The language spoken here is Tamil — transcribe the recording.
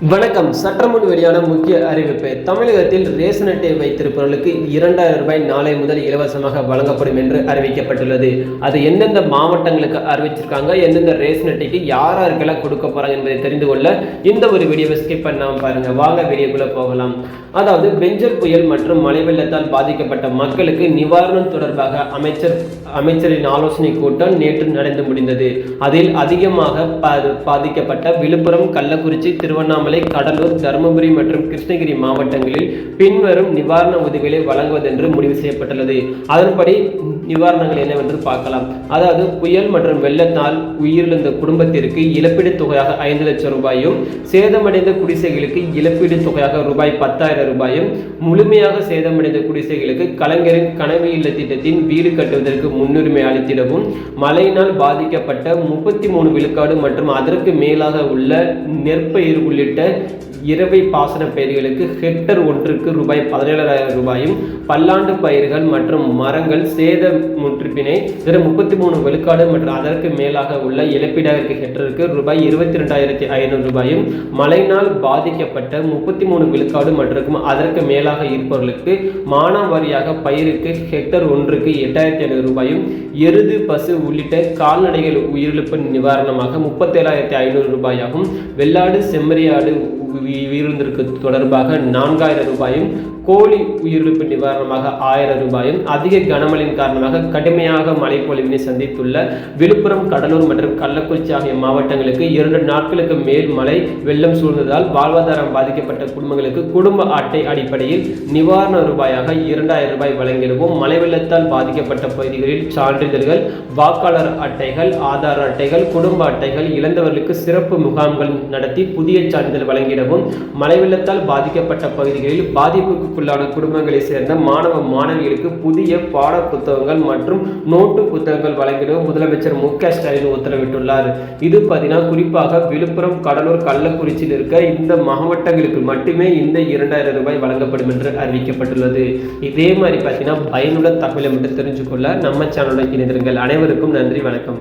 வணக்கம். சற்றமுன் வெளியான முக்கிய அறிவிப்பு தமிழகத்தில் ரேஷன் அட்டை வைத்திருப்பவர்களுக்கு இரண்டாயிரம் ரூபாய் நாளை முதல் இலவசமாக வழங்கப்படும் என்று அறிவிக்கப்பட்டுள்ளது. அது எந்தெந்த மாவட்டங்களுக்கு அறிவிச்சிருக்காங்க எந்தெந்த ரேஷன் அட்டைக்கு யார் யாருக்கெல்லாம் கொடுக்க போறாங்க என்பதை தெரிந்து கொள்ள இந்த ஒரு வீடியோவை ஸ்கிப் பண்ணாம பாருங்க. வாங்க வீடியோக்குள்ள போகலாம். அதாவது பெஞ்சர் புயல் மற்றும் மழை வெள்ளத்தால் பாதிக்கப்பட்ட மக்களுக்கு நிவாரணம் தொடர்பாக அமைச்சர் அமைச்சரின் ஆலோசனை கூட்டம் நேற்று நடந்து முடிந்தது. அதில் அதிகமாக பா- பாதிக்கப்பட்ட விழுப்புரம் கள்ளக்குறிச்சி திருவண்ணாமலை கடலூர் தருமபுரி மற்றும் கிருஷ்ணகிரி மாவட்டங்களில் பின்வரும் நிவாரண உதவிகளை வழங்குவதென்று முடிவு செய்யப்பட்டுள்ளது. அதன்படி நிவாரணங்கள் என்னவென்று பார்க்கலாம். அதாவது புயல் மற்றும் வெள்ளத்தால் உயிரிழந்த குடும்பத்திற்கு இழப்பீடு தொகையாக ஐந்து லட்சம் ரூபாயும் சேதமடைந்த குடிசைகளுக்கு இழப்பீடு தொகையாக ரூபாய் பத்தாயிரம் ரூபாயும் முழுமையாக சேதமடைந்த குடிசைகளுக்கு கலைஞரின் கனவு இல்ல திட்டத்தின் வீடு கட்டுவதற்கு முன்னுரிமை அளித்திடவும் மழையினால் பாதிக்கப்பட்ட முப்பத்தி மூணு விழுக்காடு மற்றும் அதற்கு மேலாக உள்ள நெற்பயிர் உள்ளிட்ட later இரவை பாசன பயிர்களுக்கு ஹெக்டர் ஒன்றுக்கு ரூபாய் பதினேழாயிரம் ரூபாயும் பல்லாண்டு பயிர்கள் மற்றும் மரங்கள் சேத முற்றுப்பினை இதர முப்பத்தி மூணு விழுக்காடு மற்றும் அதற்கு மேலாக உள்ள இழப்பீடாக ஹெக்டருக்கு ரூபாய் இருபத்தி ரெண்டாயிரத்தி ஐநூறு ரூபாயும் மழையினால் பாதிக்கப்பட்ட முப்பத்தி மூணு விழுக்காடு மற்றும் அதற்கு மேலாக இருப்பவர்களுக்கு மானாவாரியாக பயிருக்கு ஹெக்டர் ஒன்றுக்கு எட்டாயிரத்தி ஐநூறு ரூபாயும் எருது பசு உள்ளிட்ட கால்நடைகள் உயிரிழப்பு நிவாரணமாக முப்பத்தேழாயிரத்தி ஐநூறு ரூபாயாகும் வெள்ளாடு செம்மறியாடு உ- தொடர்பாக நான்காயிரம் ரூபாயும் கோழி உயிரிழப்பு நிவாரணமாக ஆயிரம் ரூபாயும் அதிக கனமழையின் காரணமாக கடுமையாக மழைப்பொழிவினை சந்தித்துள்ள விழுப்புரம் கடலூர் மற்றும் கள்ளக்குறிச்சி ஆகிய மாவட்டங்களுக்கு இரண்டு நாட்களுக்கு மேல் மழை வெள்ளம் சூழ்ந்ததால் வாழ்வாதாரம் பாதிக்கப்பட்ட குடும்பங்களுக்கு குடும்ப அட்டை அடிப்படையில் நிவாரண ரூபாயாக இரண்டாயிரம் ரூபாய் வழங்கிடுவோம். மழை வெள்ளத்தால் பாதிக்கப்பட்ட பகுதிகளில் சான்றிதழ்கள் வாக்காளர் அட்டைகள் ஆதார் அட்டைகள் குடும்ப அட்டைகள் இழந்தவர்களுக்கு சிறப்பு முகாம்கள் நடத்தி புதிய சான்றிதழ் வழங்கிடவும் மழை வெள்ளத்தால் பாதிக்கப்பட்ட பகுதிகளில் பாதிப்புக்குள்ளான குடும்பங்களை சேர்ந்த மாணவ மாணவிகளுக்கு புதிய பாட புத்தகங்கள் மற்றும் நோட்டு புத்தகங்கள் வழங்கிடவும் முதலமைச்சர் மு க ஸ்டாலின் உத்தரவிட்டுள்ளார். இது பார்த்தீங்கன்னா குறிப்பாக விழுப்புரம் கடலூர் கள்ளக்குறிச்சியில் இருக்க இந்த மாவட்டங்களுக்கு மட்டுமே இந்த இரண்டாயிரம் ரூபாய் வழங்கப்படும் என்று அறிவிக்கப்பட்டுள்ளது. இதே மாதிரி பார்த்தீங்கன்னா பயனுள்ள தகவலை மட்டும் தெரிஞ்சுக்கொள்ள நம்ம சேனலுடன் இணைந்திருங்கள். அனைவருக்கும் நன்றி வணக்கம்.